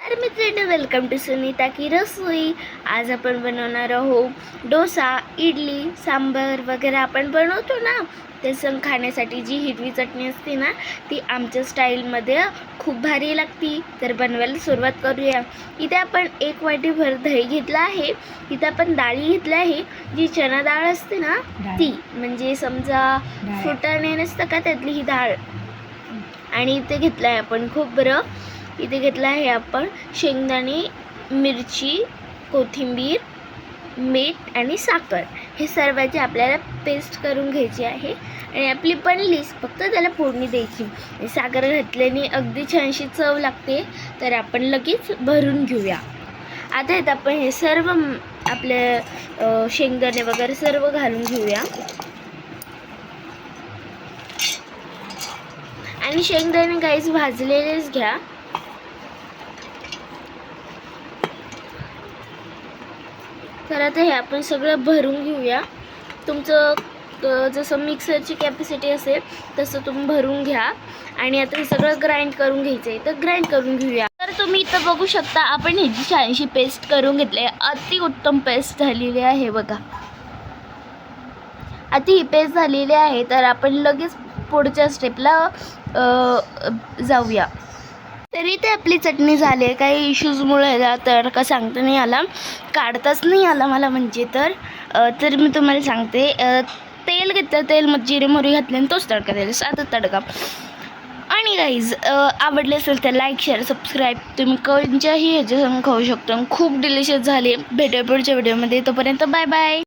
मित्रांनो welcome to Sunita की रसोई. आज आपण बनवणार आहोत डोसा इडली सांबर वगैरे आपण बनवतो ना ते सण खाण्यासाठी जी हिरवी चटणी असते ना ती आमच्या स्टाईलमध्ये खूप भारी लागती. तर बनवायला सुरुवात करूया. इथे आपण एक वाटीभर दही घेतलं आहे. इथे आपण डाळी घेतली आहे. जी चना डाळ असते ना ती. म्हणजे समजा. फुटाणे नसतं का त्यातली ही डाळ. आणि इथे घेतलं आहे आपण खूप बरं इथे घेतलं आहे आपण शेंगदाणे मिरची कोथिंबीर मीठ आणि साखर. हे सर्वाची आपल्याला पेस्ट करून घ्यायची आहे. आणि आपली पण लिस्ट फक्त त्याला फोडणी द्यायची. साखर घातल्याने अगदी छानशी चव लागते. तर आपण लगेच भरून घेऊया. आता येत आपण हे सर्व आपल्या शेंगदाणे वगैरे सर्व घालून घेऊया. आणि शेंगदाणे काहीच भाजलेलेच घ्या. तर आता हे आपण सगळं भरून घेऊया. तुमचं जसं मिक्सरची कॅपॅसिटी असेल तसं तुम्ही भरून घ्या. आणि आता हे सगळं ग्राइंड करून घ्यायचं आहे तर ग्राइंड करून घेऊया. तर तुम्ही इथं बघू शकता आपण ह्याची छानशी पेस्ट करून घेतली आहे. अति उत्तम पेस्ट झालेली आहे बघा. आता ही पेस्ट झालेली आहे. तर आपण लगेच पुढच्या स्टेपला जाऊया. तरी ते आपली चटणी झाली आहे. काही इश्यूजमुळे तर का सांगता नाही आला. काढताच नाही आला मला म्हणजे तर. तर मी तुम्हाला सांगते. तेल घेतलं तेल मग जिरे मोरी घातले आणि तोच तडका द्यायचा साधा तडका. आणि गाईज आवडले असेल तर लाईक शेअर सबस्क्राईब तुम्ही कोणत्याही ह्याच्यासून खाऊ शकतो. खूप डिलिशियस झाले. भेटूया पुढच्या व्हिडिओमध्ये तोपर्यंत बाय बाय